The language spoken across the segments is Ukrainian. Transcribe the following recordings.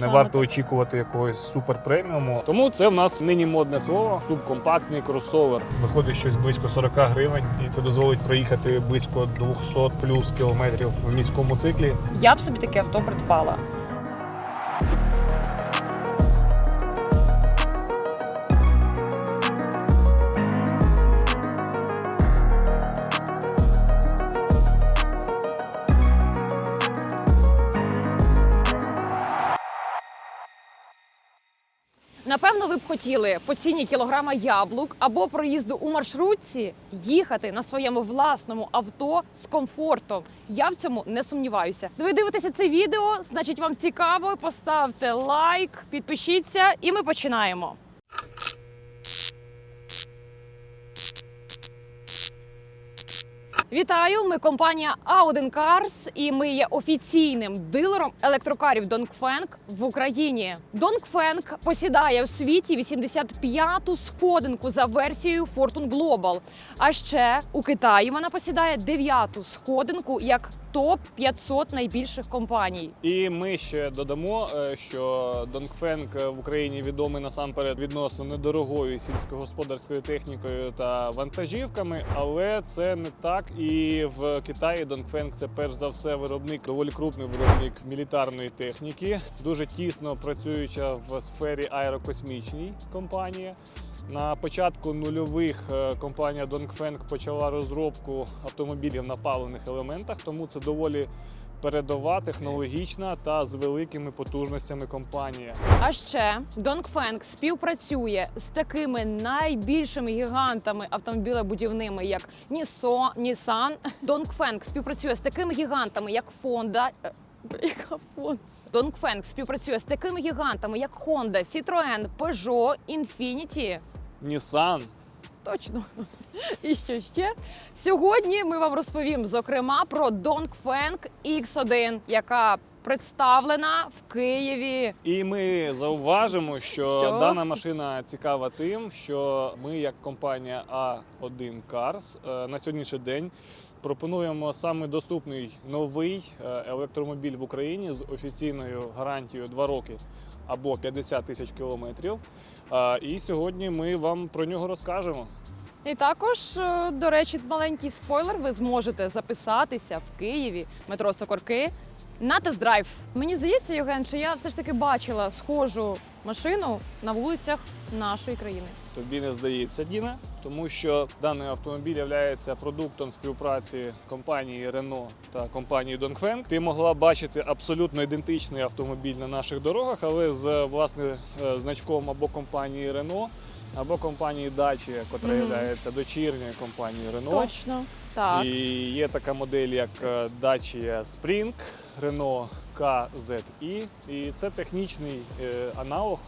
Не варто так. очікувати якогось супер преміуму. Тому це в нас нині модне слово субкомпактний кросовер. Виходить щось близько 40 гривень, і це дозволить проїхати близько 200 плюс кілометрів в міському циклі. Я б собі таке авто придбала. Хотіли по ціні кілограма яблук або проїзду у маршрутці їхати на своєму власному авто з комфортом. Я в цьому не сумніваюся. Ви дивитеся це відео, значить вам цікаво. Поставте лайк, підпишіться, і ми починаємо. Вітаю! Ми компанія A1 Cars і ми є офіційним дилером електрокарів Dongfeng в Україні. Dongfeng посідає у світі 85-ту сходинку за версією Fortune Global. А ще у Китаї вона посідає 9-ту сходинку як топ 500 найбільших компаній. І ми ще додамо, е, що Донгфенг в Україні відомий насамперед відносно недорогою сільськогосподарською технікою та вантажівками, але це не так. І в Китаї Донгфенг це перш за все виробник, доволі крупний виробник мілітарної техніки, дуже тісно працююча в сфері аерокосмічній компанія. На початку нульових е, компанія Dongfeng почала розробку автомобілів на паливних елементах, тому це доволі передова, технологічна та з великими потужностями компанія. А ще Dongfeng співпрацює з такими найбільшими гігантами автомобілебудівними, як Ніссо, Nissan. Dongfeng співпрацює з такими гігантами, як Honda. Е, Яка Honda? Dongfeng співпрацює з такими гігантами, як Honda, Citroën, Peugeot, Infiniti. Nissan Точно. І що ще? Сьогодні ми вам розповім, зокрема, про Dongfeng X1, яка представлена в Києві. І ми зауважимо, що, Що? дана машина цікава тим, що ми, як компанія A1 Cars, е, на сьогоднішній день пропонуємо саме доступний новий е, електромобіль в Україні з офіційною гарантією 2 роки або 50 тисяч кілометрів. Е, І сьогодні ми вам про нього розкажемо. І також, е, до речі, маленький спойлер, ви зможете записатися в Києві метро Сокорки на тест-драйв. Мені здається, Євген, що я все ж таки бачила схожу машину на вулицях нашої країни. Тобі не здається, Діна, тому що даний автомобіль є продуктом співпраці компанії Renault та компанії Dongfeng. Ти могла бачити абсолютно ідентичний автомобіль на наших дорогах, але з власне е, значком або компанії Renault, або компанії Dacia, яка Мгм. є дочірньою компанією Renault. Точно. Так. І є така модель, як е, Dacia Spring, Renault KZI, і це технічний е, аналог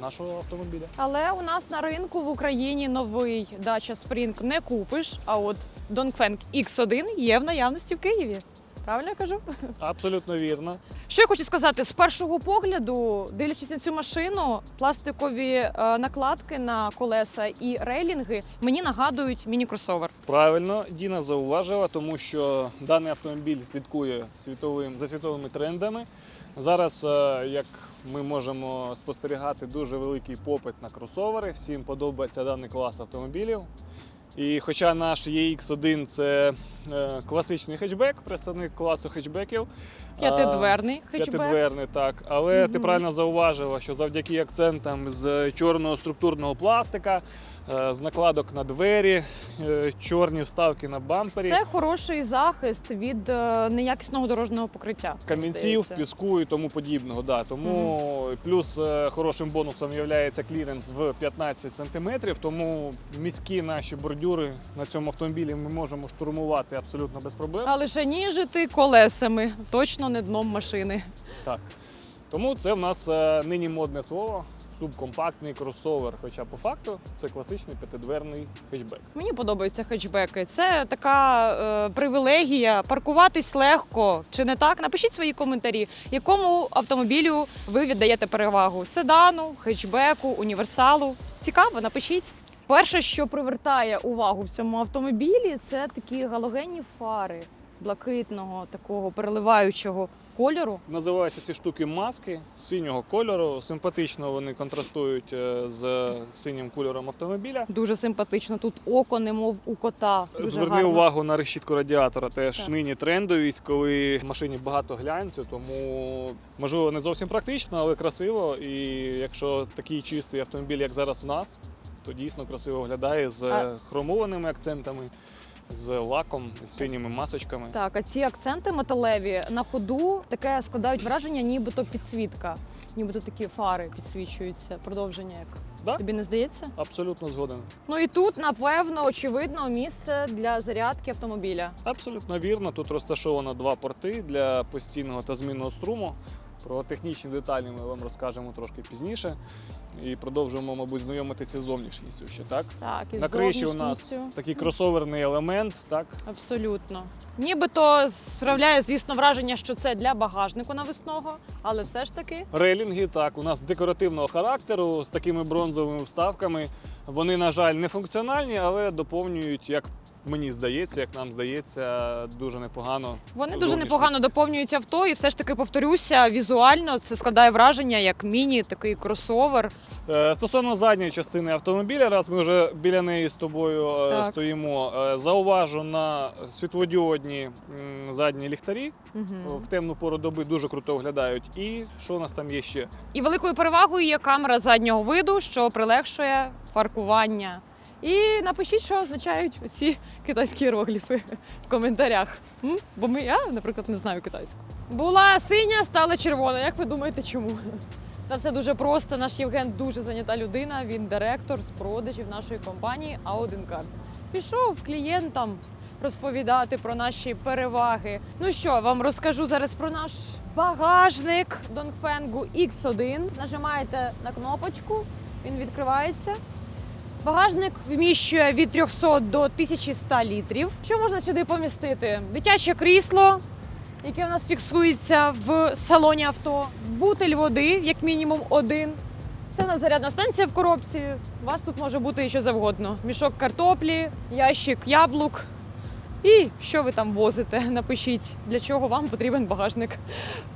нашого автомобіля. Але у нас на ринку в Україні новий Dacia Spring не купиш, а от Dongfeng X1 є в наявності в Києві. Правильно я кажу? Абсолютно вірно. Що я хочу сказати, з першого погляду, дивлячись на цю машину, пластикові е, накладки на колеса і рейлінги мені нагадують міні-кросовер. Правильно, Діна зауважила, тому що даний автомобіль слідкує світовим за світовими трендами. Зараз, е, як ми можемо спостерігати, дуже великий попит на кросовери. Всім подобається даний клас автомобілів. І хоча наш EX1 це е, класичний хетчбек, представник класу хетчбеків. П'ятидверний хетчбек. П'ятидверний, так. Але ти правильно зауважила, що завдяки акцентам з чорного структурного пластика, з накладок на двері, е, чорні вставки на бампері. Це хороший захист від е, неякісного дорожнього покриття. Камінців, піску і тому подібного. Да. Тому плюс е, хорошим бонусом є кліренс в 15 см, тому міські наші бордюри на цьому автомобілі ми можемо штурмувати абсолютно без проблем. А лише ніжити колесами, точно не дном машини. Так. Тому це в нас е, нині модне слово субкомпактний кросовер. Хоча по факту це класичний п'ятидверний хетчбек. Мені подобаються хетчбеки. Це така е, привілегія паркуватись легко. Чи не так? Напишіть свої коментарі, якому автомобілю ви віддаєте перевагу: седану, хетчбеку, універсалу. Цікаво, напишіть. Перше, що привертає увагу в цьому автомобілі, це такі галогенні фари блакитного, такого переливаючого кольору. Називаються ці штуки маски синього кольору. Симпатично вони контрастують е, з синім кольором автомобіля. Дуже симпатично. Тут око, немов у кота. Дуже Зверни гарно. увагу на решітку радіатора. Теж Так. нині трендовість, коли в машині багато глянцю, тому можливо не зовсім практично, але красиво. І якщо такий чистий автомобіль, як зараз у нас, то дійсно красиво виглядає з А- хромованими акцентами, з лаком, з синіми масочками. Так, а ці акценти металеві на ходу таке складають враження, нібито підсвітка, нібито такі фари підсвічуються. Продовження як Да? тобі не здається? Абсолютно згоден. Ну і тут, напевно, очевидно, місце для зарядки автомобіля. Абсолютно вірно. Тут розташовано два порти для постійного та змінного струму. Про технічні деталі ми вам розкажемо трошки пізніше. І продовжуємо, мабуть, знайомитися з зовнішністю ще, так? Так, і На криші у нас зовнішністю. такий кросоверний елемент, так? Абсолютно. Нібито справляє, звісно, враження, що це для багажнику навісного, але все ж таки Рейлінги, так, у нас декоративного характеру з такими бронзовими вставками. Вони, на жаль, не функціональні, але доповнюють, як мені здається, як нам здається, дуже непогано. вони дуже непогано доповнюють авто, і все ж таки повторюся, візуально це складає враження як міні такий кросовер. Е, Стосовно задньої частини автомобіля, раз ми вже біля неї з тобою е, Так. стоїмо, е, зауважу на світлодіодні м, задні ліхтарі. Угу. В темну пору доби дуже круто виглядають. І що у нас там є ще? І великою перевагою є камера заднього виду, що прилегшує паркування. І напишіть, що означають ці китайські іерогліфи в коментарях. М? Бо ми, я, наприклад, не знаю китайську. Була синя, стала червона. Як ви думаєте, чому? Та все дуже просто. Наш Євген дуже зайнята людина. Він директор з продажів нашої компанії A1 Cars. Пішов клієнтам розповідати про наші переваги. Ну що, вам розкажу зараз про наш багажник Dongfeng X1. Нажимаєте на кнопочку, він відкривається. Багажник вміщує від 300 до 1100 літрів. Що можна сюди помістити? Дитяче крісло, яке у нас фіксується в салоні авто, бутиль води, як мінімум один. Це у нас зарядна станція в коробці. У вас тут може бути що завгодно: мішок картоплі, ящик яблук. І що ви там возите? Напишіть, для чого вам потрібен багажник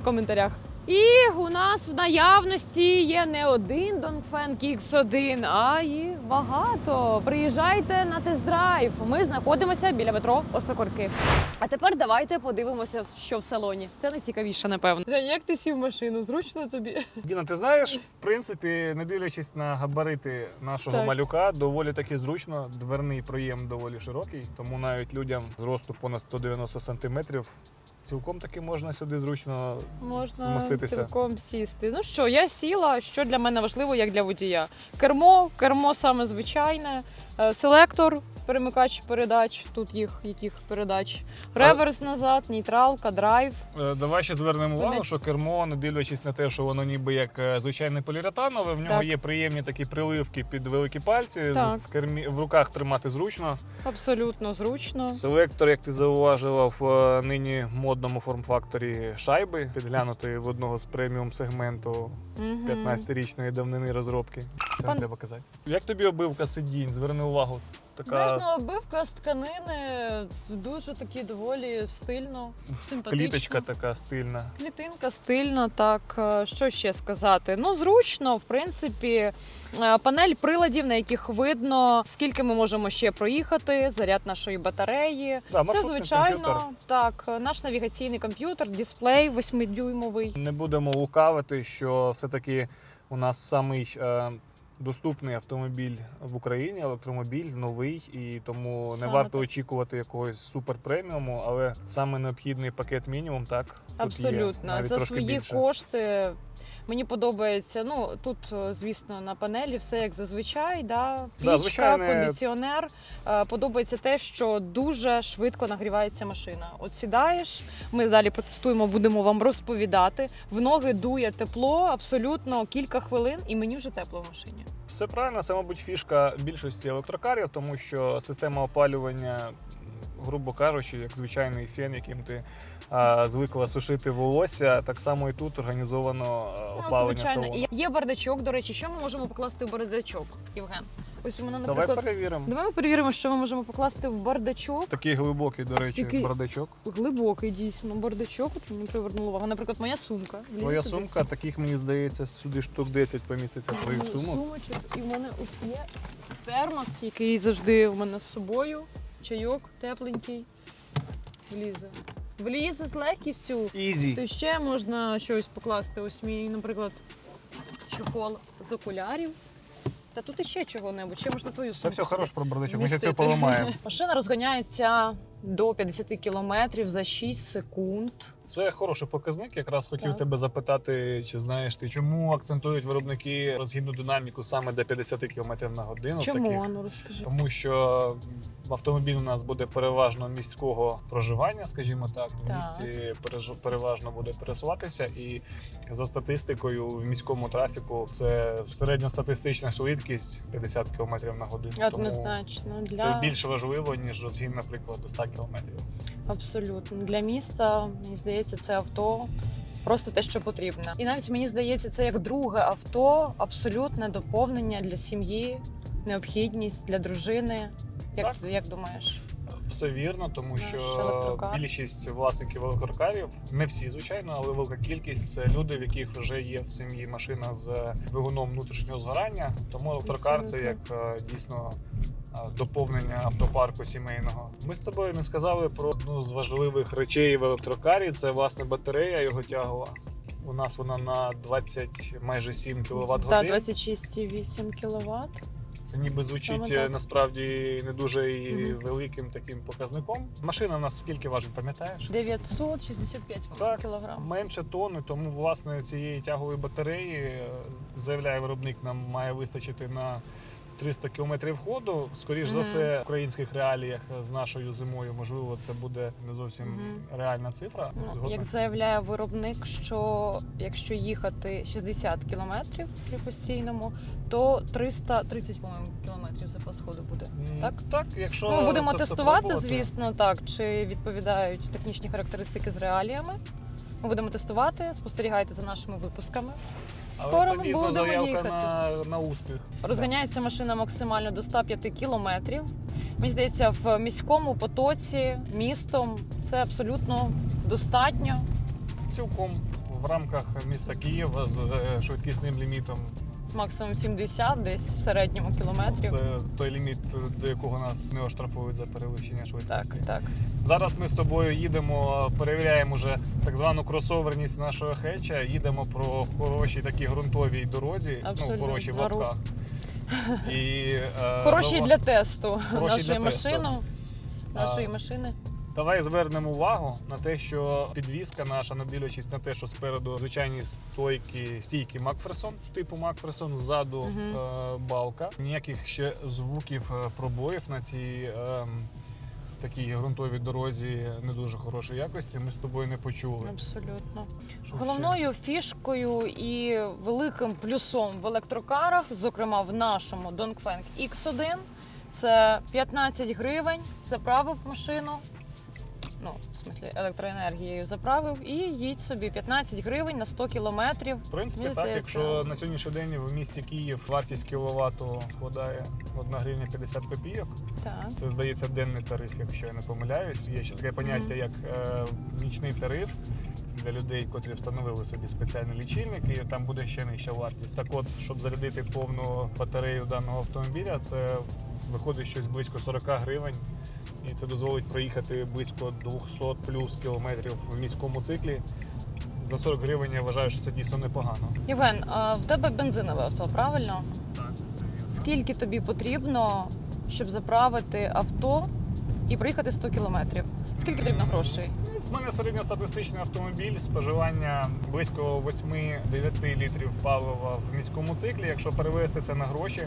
в коментарях. І у нас в наявності є не один Dongfeng X1, а і багато. Приїжджайте на тест-драйв. Ми знаходимося біля метро Осокорки. А тепер давайте подивимося, що в салоні. Це найцікавіше, напевно. Жень, як ти сів в машину? Зручно тобі? Діна, ти знаєш, в принципі, не дивлячись на габарити нашого Так. малюка, доволі таки зручно. Дверний проєм доволі широкий, тому навіть людям з росту понад 190 сантиметрів цілком таки можна сюди зручно. Можна Вмоститися. цілком сісти. Ну що, я сіла, що для мене важливо, як для водія. Кермо, кермо саме звичайне, е, селектор, перемикач передач, тут їх яких передач. Реверс назад, нейтралка, драйв. Е, Давай ще звернемо увагу, Вони- що кермо, не дивлячись на те, що воно ніби як е, звичайне поліуретанове, в нього Так. є приємні такі приливки під великі пальці. Так. В кермі в руках тримати зручно. Абсолютно зручно. Селектор, як ти зауважила, в е, нині модному форм-факторі шайби, підглянутої в одного з преміум сегменту Мгм. 15-річної давнини розробки. Це Пан- треба казати. Як тобі обивка сидінь? Зверни увагу. Така Знаєш, ну, обивка з тканини дуже такі доволі стильно, симпатично. кліточка така стильна. Клітинка стильна, так е, що ще сказати? Ну зручно, в принципі, е, панель приладів, на яких видно, скільки ми можемо ще проїхати, заряд нашої батареї. Да, Це звичайно комп'ютер. так. е, Наш навігаційний комп'ютер, дисплей 8-дюймовий. Не будемо лукавити, що все-таки у нас самий е, доступний автомобіль в Україні, електромобіль новий, і тому не варто так. очікувати якогось супер преміуму, але саме необхідний пакет мінімум, так тут є, Абсолютно за свої більше. кошти. Мені подобається. Ну тут, е, звісно, на панелі все як зазвичай. Да? Пічка, звичайне- кондиціонер. Е, Подобається те, що дуже швидко нагрівається машина. От сідаєш, ми далі протестуємо, будемо вам розповідати. В ноги дує тепло, абсолютно кілька хвилин, і мені вже тепло в машині. Все правильно, це, мабуть, фішка більшості електрокарів, тому що система опалювання, грубо кажучи, як звичайний фен, яким ти звикла сушити волосся, так само і тут організовано а, Ну, звичайно, салону. є бардачок. До речі, що ми можемо покласти в бардачок, Євген? Ось у мене, Давай наприклад. перевіримо. Давай ми перевіримо, що ми можемо покласти в бардачок. Такий глибокий, до речі, Який? бардачок. Глибокий дійсно бардачок. От мені привернуло увагу. Наприклад, моя сумка. Твоя туди. сумка, таких мені здається, сюди штук 10 поміститься твоїх сумок. Сумочок. І в мене ось є термос, який завжди в мене з собою. Чайок тепленький. Влізе. Влізе з легкістю. Ізі. То ще можна щось покласти. Ось мій, наприклад, чохол з окулярів. Та тут іще чого-небудь, ще можна твою сумку. Та все, хорош про бардачок, ми ще це поламаємо. Машина розганяється до 50 кілометрів за 6 секунд. Це хороший показник. Якраз хотів Так. тебе запитати, чи знаєш ти, чому акцентують виробники розгідну динаміку саме до 50 км на годину. Чому? таких? Ну розкажи. Тому що автомобіль у нас буде переважно міського проживання, скажімо так. В місті переважно буде пересуватися, і за статистикою в міському трафіку це середньостатистична швидкість 50 км на годину. Тому Однозначно. Для... це більш важливо, ніж розгін, наприклад, до 100 км. Абсолютно. Для міста, мені здається, це авто просто те, що потрібно. І навіть мені здається, це як друге авто, абсолютне доповнення для сім'ї, необхідність для дружини. Як, як думаєш? Все вірно, тому Наш що більшість власників електрокарів, не всі, звичайно, але велика кількість це люди, в яких вже є в сім'ї машина з двигуном внутрішнього згорання. Тому електрокар це як е, дійсно е, доповнення автопарку сімейного. Ми з тобою не сказали про одну з важливих речей в електрокарі. Це власне батарея його тягова. У нас вона на 20 майже 7 кВт Так, годин. 26,8 кВт. Це ніби звучить Саме так. е, насправді не дуже і угу. великим таким показником. Машина у нас скільки важить, пам'ятаєш? 965 Так. кілограм. Менше тонни, тому власне цієї тягової батареї е, заявляє виробник, нам має вистачити на 300 кілометрів ходу. Скоріш за все, в українських реаліях з нашою зимою, можливо, це буде не зовсім Мгм. реальна цифра. Ну, Згодна? як заявляє виробник, що якщо їхати 60 кілометрів при постійному, то 330 по-моєму, кілометрів запас ходу буде. М, так? Так, якщо Ну, ми будемо це тестувати, пробувати. звісно, так, чи відповідають технічні характеристики з реаліями. Ми будемо тестувати, спостерігайте за нашими випусками. Але Скоро це дійсно будемо заявка їхати. на, на успіх. Розганяється машина максимально до 105 кілометрів. Мені здається, в міському потоці містом це абсолютно достатньо. Цілком в рамках міста Києва з е, швидкісним лімітом Максимум 70, десь в середньому кілометрів. Це той ліміт, до якого нас не оштрафують за перевищення Так, швидкості. так. Зараз ми з тобою їдемо, перевіряємо вже так звану кросоверність нашого хетча. Їдемо про хорошій такій ґрунтовій дорозі, Абсолютно, ну хорошій в лапках. І, е, Хороші зава- для тесту Хороші нашої для тесту. машини. Нашої машини. Давай звернемо увагу на те, що підвізка наша, не дивлячись на те, що спереду звичайні стойки, стійки Макферсон, типу Макферсон, ззаду Мгм. е, балка. Ніяких ще звуків е, пробоїв на цій е, такій ґрунтовій дорозі не дуже хорошої якості. Ми з тобою не почули. Абсолютно. Що ще? Головною фішкою і великим плюсом в електрокарах, зокрема в нашому Dongfeng X1, це 15 гривень заправив машину. Ну, в смислі, електроенергією заправив і їдь собі 15 гривень на 100 кілометрів. В принципі, Мені так, здається. якщо на сьогоднішній день в місті Київ вартість кіловату складає 1 гривня 50 копійок, Так. Це здається денний тариф, якщо я не помиляюсь. Є ще таке поняття, як е, нічний тариф для людей, котрі встановили собі спеціальний лічильник, і там буде ще нижча вартість. Так от, щоб зарядити повну батарею даного автомобіля, це виходить щось близько 40 гривень. І це дозволить проїхати близько 200 плюс кілометрів в міському циклі. За 40 гривень я вважаю, що це дійсно непогано. Євген, а в тебе бензинове авто, правильно? Так, Скільки тобі потрібно, щоб заправити авто і проїхати 100 кілометрів? Скільки потрібно грошей? У мене середньостатистичний автомобіль, споживання близько 8-9 літрів палива в міському циклі. Якщо перевести це на гроші,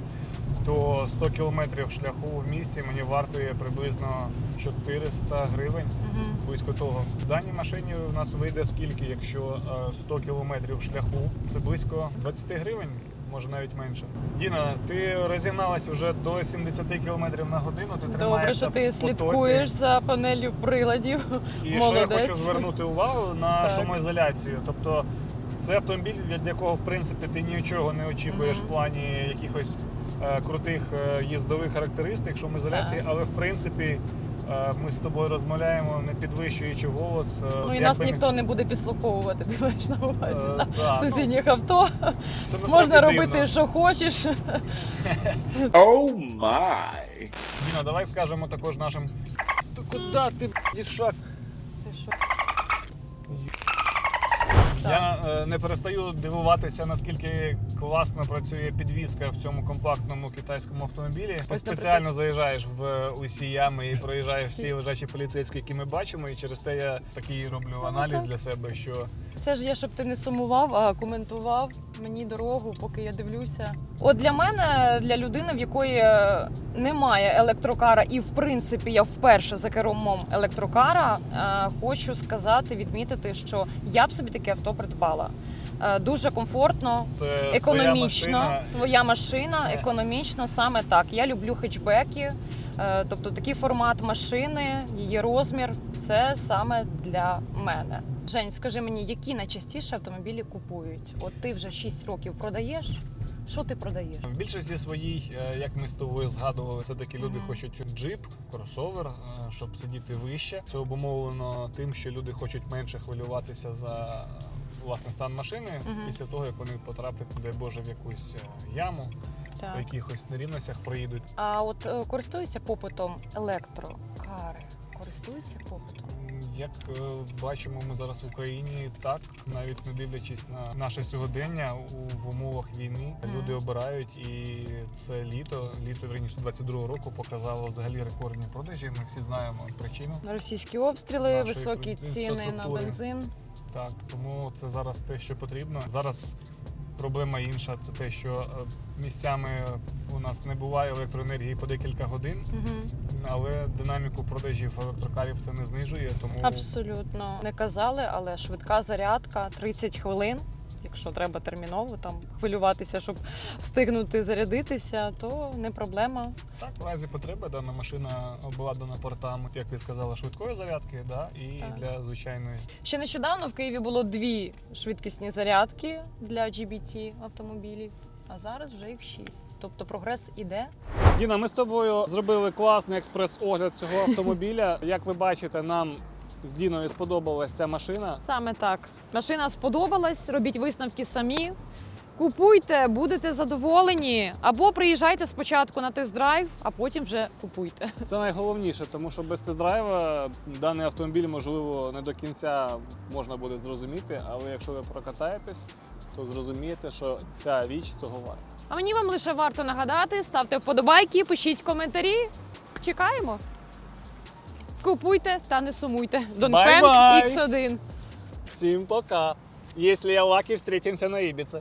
то 100 кілометрів шляху в місті мені вартує приблизно 400 гривень. Угу. Близько того. В даній машині у нас вийде скільки, якщо е, 100 кілометрів шляху, це близько 20 гривень. Може навіть менше. Діна, ти розігналась вже до 70 км на годину. Ти Добре, тримаєшся що в ти потоці. слідкуєш за панелью приладів. І ще я Молодець. хочу звернути увагу на Так. шумоізоляцію. Тобто Це автомобіль, від якого в принципі ти нічого не очікуєш Мгм. в плані якихось крутих е, їздових характеристик, шумоізоляції, Так. але в принципі е, ми з тобою розмовляємо, не підвищуючи голос. е, Ну і нас би ніхто не буде підслуховувати, ти маєш на увазі. Е, да? да, В ну, сусідніх авто це можна дивно. робити, що хочеш. Oh my. Діно, давай скажемо також нашим. Ти куди ти б***ь, шаг? Я е, не перестаю дивуватися, наскільки класно працює підвізка в цьому компактному китайському автомобілі. Ти спеціально заїжджаєш в усі ями і проїжджаєш всі лежачі поліцейські, які ми бачимо. І через те я такий роблю аналіз для себе, що Це ж я, щоб ти не сумував, а коментував мені дорогу, поки я дивлюся. От для мене, для людини, в якої е, немає електрокара, і в принципі я вперше за кермом електрокара, е, хочу сказати, відмітити, що я б собі таке авто придбала. Е, Дуже комфортно, це своя економічно, машина. своя машина, Е. економічно, саме так. Я люблю хетчбеки, е, тобто такий формат машини, її розмір це саме для мене. Жень, скажи мені, які найчастіше автомобілі купують? От ти вже 6 років продаєш. Що ти продаєш? В більшості своїй, як ми з тобою згадували, все таки люди Мгм. хочуть джип, кросовер, щоб сидіти вище. Це обумовлено тим, що люди хочуть менше хвилюватися за власне стан машини Мгм. після того, як вони потраплять, дай Боже, в якусь е, яму, по Так. якихось нерівностях проїдуть. А от е, користуються попитом електрокари? Користуються попитом? Як е, бачимо, ми зараз в Україні так, навіть не дивлячись на наше сьогодення у в умовах війни, Мгм. люди обирають, і це літо, літо верніше 22-го року показало взагалі рекордні продажі. Ми всі знаємо причину. Російські обстріли, Нашої високі ціни на інфраструктури. бензин. Так, тому це зараз те, що потрібно. Зараз проблема інша. Це те, що е, місцями у нас не буває електроенергії по декілька годин, Угу. але динаміку продажів електрокарів це не знижує. Тому Абсолютно не казали, але швидка зарядка 30 хвилин. Якщо треба терміново там хвилюватися, щоб встигнути зарядитися, то не проблема. так, в разі потреби дана машина обладнана портами, як ти сказала, швидкої зарядки, да, і Так. для звичайної. Ще нещодавно в Києві було дві швидкісні зарядки для GBT автомобілів, а зараз вже їх шість. Тобто прогрес іде. Діна, ми з тобою зробили класний експрес-огляд цього автомобіля. Як ви бачите, нам з Діною сподобалась ця машина. Саме так. Машина сподобалась, робіть висновки самі. Купуйте, будете задоволені. Або приїжджайте спочатку на тест-драйв, а потім вже купуйте. Це найголовніше, тому що без тест-драйва даний автомобіль, можливо, не до кінця можна буде зрозуміти, але якщо ви прокатаєтесь, то зрозумієте, що ця річ того варта. А мені вам лише варто нагадати, ставте вподобайки, пишіть коментарі. Чекаємо. Купуйте та не сумуйте. Бай-бай! X1. Всім пока! Якщо я лакі, встретимся на Ібіці.